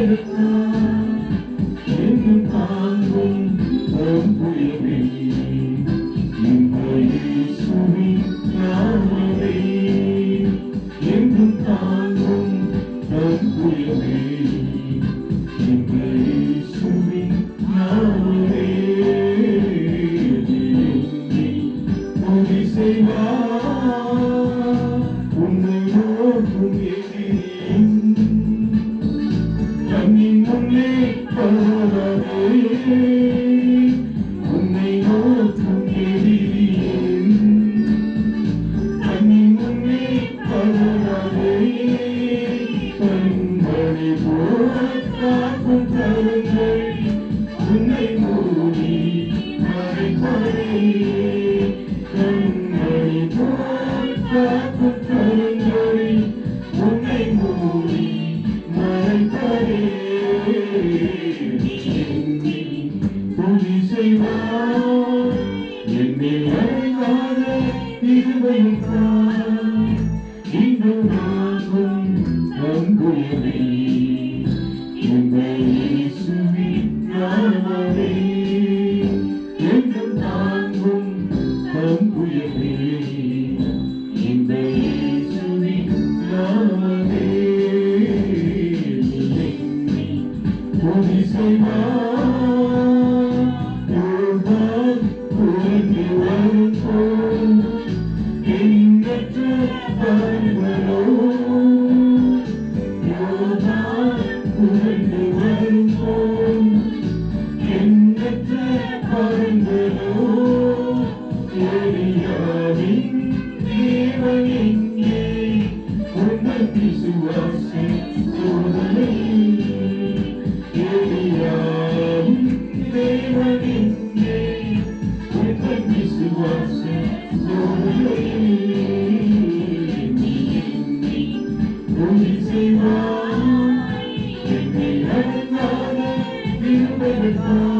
America. Thank you. என்னை அறிவாத இருவையும் இன்று நாங்கள் நம்புவதை Oh, baby.